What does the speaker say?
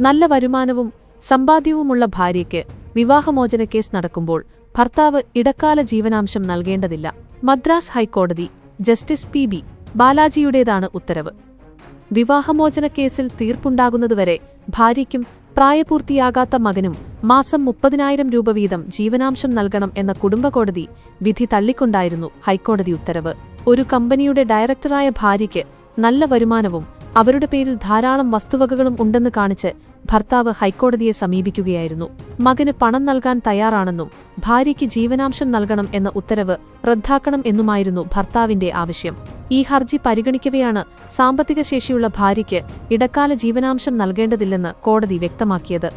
നല്ല വരുമാനവും സമ്പാദ്യവുമുള്ള ഭാര്യയ്ക്ക് വിവാഹമോചന കേസ് നടക്കുമ്പോൾ ഭർത്താവ് ഇടക്കാല ജീവനാംശം നൽകേണ്ടതില്ല. മദ്രാസ് ഹൈക്കോടതി ജസ്റ്റിസ് പി ബി ബാലാജിയുടേതാണ് ഉത്തരവ്. വിവാഹമോചന കേസിൽ തീർപ്പുണ്ടാകുന്നതുവരെ ഭാര്യയ്ക്കും പ്രായപൂർത്തിയാകാത്ത മകനും മാസം മുപ്പതിനായിരം രൂപ വീതം ജീവനാംശം നൽകണം എന്ന കുടുംബ കോടതി വിധി തള്ളിക്കൊണ്ടായിരുന്നു ഹൈക്കോടതി ഉത്തരവ്. ഒരു കമ്പനിയുടെ ഡയറക്ടറായ ഭാര്യയ്ക്ക് നല്ല വരുമാനവും അവരുടെ പേരിൽ ധാരാളം വസ്തുവകകളും ഉണ്ടെന്ന് കാണിച്ച് ഭർത്താവ് ഹൈക്കോടതിയെ സമീപിക്കുകയായിരുന്നു. മകന് പണം നൽകാൻ തയ്യാറാണെന്നും ഭാര്യയ്ക്ക് ജീവനാംശം നൽകണം എന്ന ഉത്തരവ് റദ്ദാക്കണം എന്നുമായിരുന്നു ഭർത്താവിന്റെ ആവശ്യം. ഈ ഹർജി പരിഗണിക്കവെയാണ് സാമ്പത്തിക ശേഷിയുള്ള ഭാര്യയ്ക്ക് ഇടക്കാല ജീവനാംശം നൽകേണ്ടതില്ലെന്ന് കോടതി വ്യക്തമാക്കിയത്.